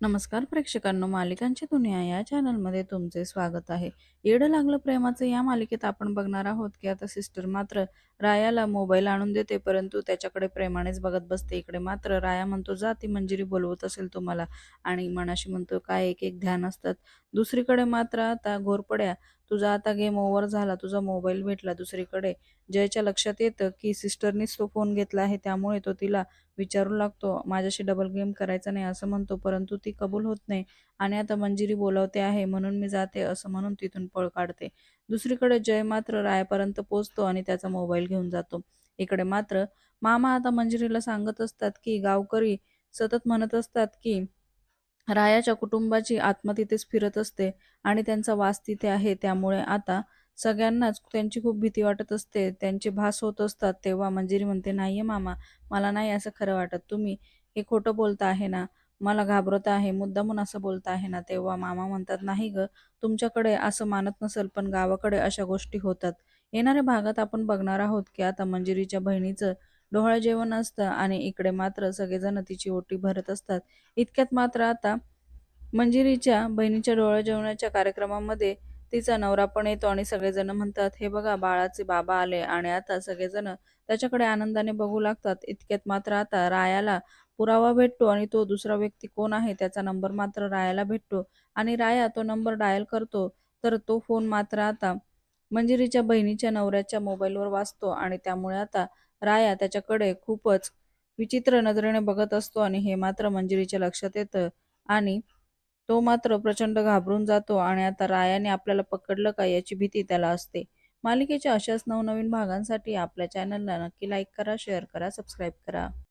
नमस्कार प्रेक्षकांनो मालिकांची दुनिया या चॅनलमध्ये तुमचे स्वागत आहे. येडं लागलं प्रेमाचं या मालिकेत आपण बघणार आहोत की आता सिस्टर मात्र रायाला मोबाईल आणून देते परंतु त्याच्याकडे प्रेमानेच बघत बसते. इकडे मात्र राया म्हणतो जा ती मंजिरी बोलवत असेल तुम्हाला. आणि मनाशी म्हणतो काय एक एक ध्यान असतात. दुसरीकडे मात्र आता घोरपड्या तुझा आता गेम ओव्हर झाला तुझा मोबाईल भेटला दुसरीकडे. जयच्या लक्षात येतं की सिस्टरनीच तो फोन घेतला आहे त्यामुळे तो तिला विचारू लागतो माझ्याशी डबल गेम करायचा नाही असं म्हणतो परंतु ती कबूल होत नाही आणि आता मंजिरी बोलावते आहे म्हणून मी जाते असं म्हणून तिथून पळ काढते. दुसरीकडे जय मात्र रायापर्यंत पोचतो आणि त्याचा मोबाईल घेऊन जातो. इकडे मात्र मामा आता मंजिरीला सांगत असतात की गावकरी सतत म्हणत असतात की रायाच्या कुटुंबाची आत्मा तिथेच फिरत असते आणि त्यांचा वास तिथे आहे. त्यामुळे आता सगळ्यांनाच त्यांची खूप भीती वाटत असते. त्यांचे भास होत असतात. तेव्हा मंजिरी म्हणते नाहीये मामा मला नाही असं खरं वाटत. तुम्ही हे खोटं बोलता आहे ना? मला घाबरत आहे. मुद्दामून असं बोलता आहे ना? तेव्हा मामा म्हणतात नाही ग तुमच्याकडे असं मानत नसेल पण गावाकडे अशा गोष्टी होतात. येणाऱ्या भागात आपण बघणार आहोत की आता मंजिरीच्या बहिणीचं डोहाळ जेवण असतं आणि इकडे मात्र सगळेजण तिची ओटी भरत असतात. इतक्यात मात्र आता मंजिरीच्या बहिणीच्या डोळ्या जेवणाच्या कार्यक्रमामध्ये तिचा नवरा पण येतो आणि सगळेजण म्हणतात हे बघा बाळाचे बाबा आले आणि आता सगळेजण त्याच्याकडे आनंदाने बघू लागतात. इतक्यात मात्र आता रायाला पुरावा भेटतो आणि तो दुसरा व्यक्ती कोण आहे त्याचा नंबर मात्र रायाला भेटतो. आणि राया तो नंबर डायल करतो तर तो फोन मात्र आता म्हणजे मंजिरीच्या बहिणीच्या नवऱ्याच्या मोबाईलवर वाचतो आणि त्यामुळे आता राया त्याच्याकडे खूपच विचित्र नजरेने बघत असतो आणि हे मात्र मंजिरीच्या लक्षात येतं. आणि तो मात्र प्रचंड घाबरून जातो आणि आता रायाने आपल्याला पकडलं का याची भीती त्याला असते. मालिकेच्या अशाच नवनवीन भागांसाठी आपल्या चॅनलला नक्की लाईक करा शेअर करा सबस्क्राईब करा.